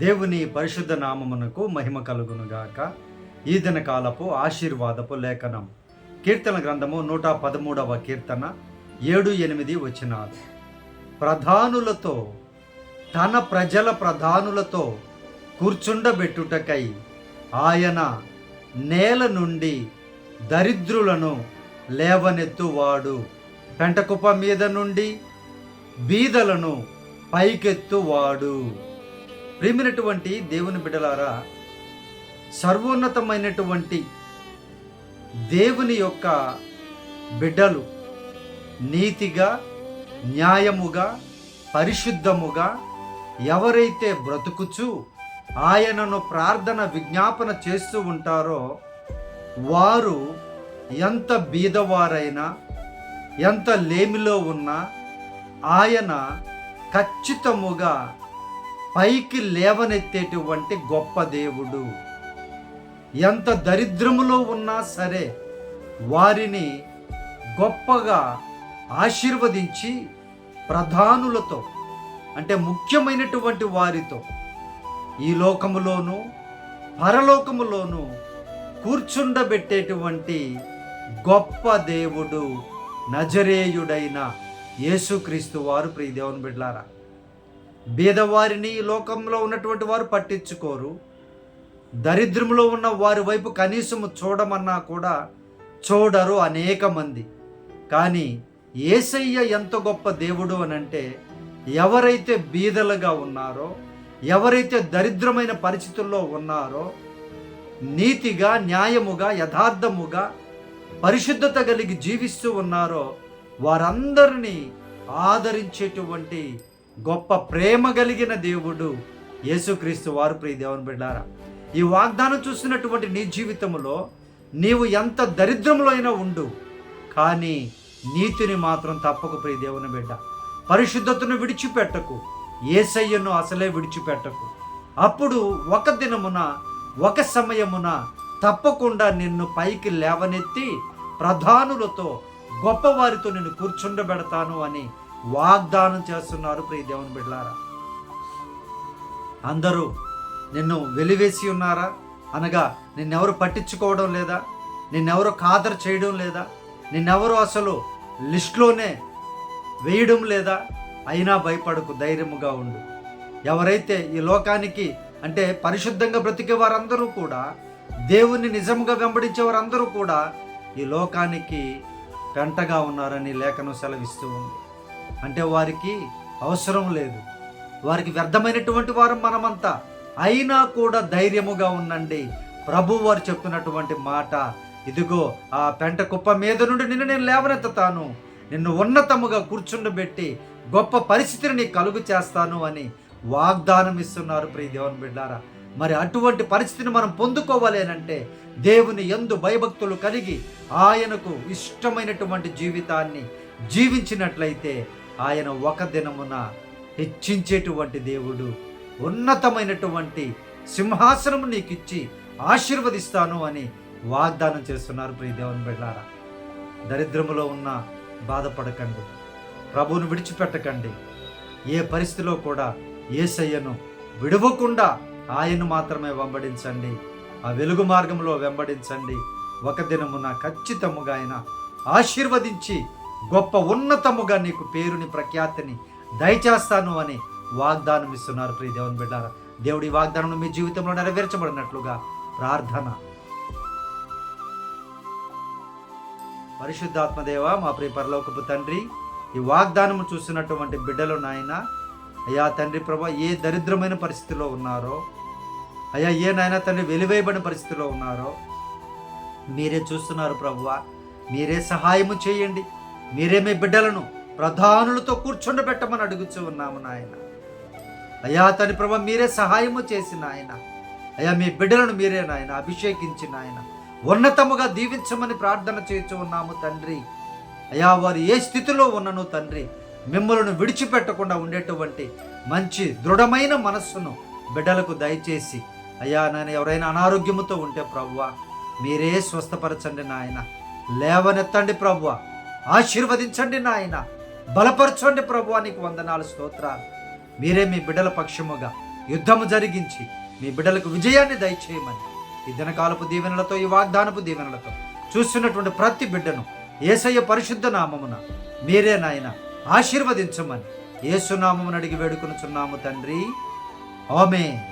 దేవుని పరిశుద్ధ నామమునకు మహిమ కలుగునుగాక. ఈ దినకాలపు ఆశీర్వాదపు లేఖనం. కీర్తన గ్రంథము నూట పదమూడవ కీర్తన ఏడు ఎనిమిది వచ్చినారు ప్రధానులతో తన ప్రజల ప్రధానులతో కూర్చుండబెట్టుటకై ఆయన నేల నుండి దరిద్రులను లేవనెత్తువాడు. పెంటకుప్ప మీద నుండి బీదలను పైకెత్తువాడు. ప్రేమినటువంటి దేవుని బిడ్డలారా సర్వోన్నతమైనటువంటి దేవుని యొక్క బిడ్డలు నీతిగా న్యాయముగా పరిశుద్ధముగా ఎవరైతే బ్రతుకుచు ఆయనను ప్రార్థన విజ్ఞాపన చేస్తూ ఉంటారో వారు ఎంత బీదవారైనా ఎంత లేమిలో ఉన్నా ఆయన ఖచ్చితముగా పైకి లేవనెత్తేటువంటి గొప్ప దేవుడు. ఎంత దరిద్రములో ఉన్నా సరే వారిని గొప్పగా ఆశీర్వదించి ప్రధానులతో అంటే ముఖ్యమైనటువంటి వారితో ఈ లోకములోను పరలోకములోను కూర్చుండబెట్టేటువంటి గొప్ప దేవుడు నజరేయుడైన యేసుక్రీస్తు వారు ప్రియదేవుని బిడ్లారా బీదవారిని ఈ లోకంలో ఉన్నటువంటి వారు పట్టించుకోరు. దరిద్రములో ఉన్న వారి వైపు కనీసము చూడమన్నా కూడా చూడరు అనేక మంది. కానీ ఏసయ్య ఎంత గొప్ప దేవుడు అని అంటే ఎవరైతే బీదలుగా ఉన్నారో ఎవరైతే దరిద్రమైన పరిస్థితుల్లో ఉన్నారో నీతిగా న్యాయముగా యథార్థముగా పరిశుద్ధత కలిగి జీవిస్తూ ఉన్నారో వారందరినీ ఆదరించేటువంటి గొప్ప ప్రేమ కలిగిన దేవుడు యేసుక్రీస్తు వారు ప్రియ దేవుని బిడ్డారా. ఈ వాగ్దానం చూసినటువంటి నీ జీవితంలో నీవు ఎంత దరిద్రంలో అయినా ఉండు కానీ నీతిని మాత్రం తప్పకు ప్రియ దేవుని బిడ్డ. పరిశుద్ధతను విడిచిపెట్టకు ఏసయ్యను అసలే విడిచిపెట్టకు. అప్పుడు ఒక దినమున ఒక సమయమున తప్పకుండా నిన్ను పైకి లేవనెత్తి ప్రధానులతో గొప్పవారితో నిన్ను కూర్చుండబెడతాను అని వాగ్దానం చేస్తున్నారు ప్రియ దేవుని బిడ్డారా అందరూ నిన్ను వెలివేసి ఉన్నారా? అనగా నిన్నెవరు పట్టించుకోవడం లేదా? నిన్నెవరు ఖాదరు చేయడం లేదా? నిన్నెవరు అసలు లిస్టులోనే వేయడం లేదా? అయినా భయపడకు ధైర్యముగా ఉండు. ఎవరైతే ఈ లోకానికి అంటే పరిశుద్ధంగా బ్రతికే వారందరూ కూడా దేవుణ్ణి నిజంగా వెంబడించే వారందరూ కూడా ఈ లోకానికి పెంటగా ఉన్నారని లేఖనం సెలవిస్తూ ఉంది. అంటే వారికి అవసరం లేదు. వారికి వ్యర్థమైనటువంటి వారు మనమంతా. అయినా కూడా ధైర్యముగా ఉండండి. ప్రభు వారు చెప్తున్నటువంటి మాట ఇదిగో ఆ పెంట కుప్ప మీద నుండి నిన్ను నేను లేవనెత్తుతాను. నిన్ను ఉన్నతముగా కూర్చుండబెట్టి గొప్ప పరిస్థితిని నీకు కలుగు చేస్తాను అని వాగ్దానం ఇస్తున్నారు ప్రియ దేవుని బిడ్డారా. మరి అటువంటి పరిస్థితిని మనం పొందుకోవాలి అంటే దేవుని ఎందు భయభక్తులు కలిగి ఆయనకు ఇష్టమైనటువంటి జీవితాన్ని జీవించినట్లయితే ఆయన ఒక దినమున హెచ్చించేటువంటి దేవుడు ఉన్నతమైనటువంటి సింహాసనము నీకు ఇచ్చి ఆశీర్వదిస్తాను అని వాగ్దానం చేస్తున్నారు ప్రియ దేవుని బిడ్డారా. దరిద్రములో ఉన్న బాధపడకండి. ప్రభువును విడిచిపెట్టకండి. ఏ పరిస్థితిలో కూడా ఏసయ్యను విడవకుండా ఆయన్ను మాత్రమే వెంబడించండి. ఆ వెలుగు మార్గంలో వెంబడించండి. ఒక దినమున ఖచ్చితముగా ఆయన ఆశీర్వదించి గొప్ప ఉన్నతముగా నీకు పేరుని ప్రఖ్యాతిని దయచేస్తాను అని వాగ్దానం ఇస్తున్నారు ప్రియ దేవుని బిడ్డారా. దేవుడి వాగ్దానం మీ జీవితంలో నెరవేర్చబడినట్లుగా ప్రార్థన. పరిశుద్ధాత్మదేవ మా ప్రియ పరలోకపు తండ్రి ఈ వాగ్దానము చూసినటువంటి బిడ్డలు నాయన అయ్యా తండ్రి ప్రభా ఏ దరిద్రమైన పరిస్థితిలో ఉన్నారో అయ్యా ఏ నాయన తండ్రి వెలివేయబడిన పరిస్థితిలో ఉన్నారో మీరే చూస్తున్నారు ప్రభువ మీరే సహాయము చేయండి. మీరే మీ బిడ్డలను ప్రధానులతో కూర్చుండబెట్టమని అడుగుచూ ఉన్నాము నాయన. అయ్యా తని ప్రభ మీరే సహాయము చేసిన ఆయన అయ్యా మీ బిడ్డలను మీరే నాయన అభిషేకించిన ఆయన ఉన్నతముగా దీవించమని ప్రార్థన చేస్తూ ఉన్నాము తండ్రి. అయ్యా వారు ఏ స్థితిలో ఉన్నను తండ్రి మిమ్మల్ని విడిచిపెట్టకుండా ఉండేటువంటి మంచి దృఢమైన మనస్సును బిడ్డలకు దయచేసి అయ్యా నేను ఎవరైనా అనారోగ్యముతో ఉంటే ప్రభువా మీరే స్వస్థపరచండి నాయన. లేవనెత్తండి ప్రవ్వా. ఆశీర్వదించండి నాయన. బలపరచండి ప్రభు నీకు వందనాలు స్తోత్రాలు. మీరే మీ బిడ్డల పక్షముగా యుద్ధము జరిగించి మీ బిడ్డలకు విజయాన్ని దయచేయమని ఈ దినకాలపు దీవెనలతో ఈ వాగ్దానపు దీవెనలతో చూస్తున్నటువంటి ప్రతి బిడ్డను ఏసయ్య పరిశుద్ధ నామమున మీరే నాయన ఆశీర్వదించమని ఏసునామమును అడిగి వేడుకొనుచున్నాము తండ్రి. ఆమె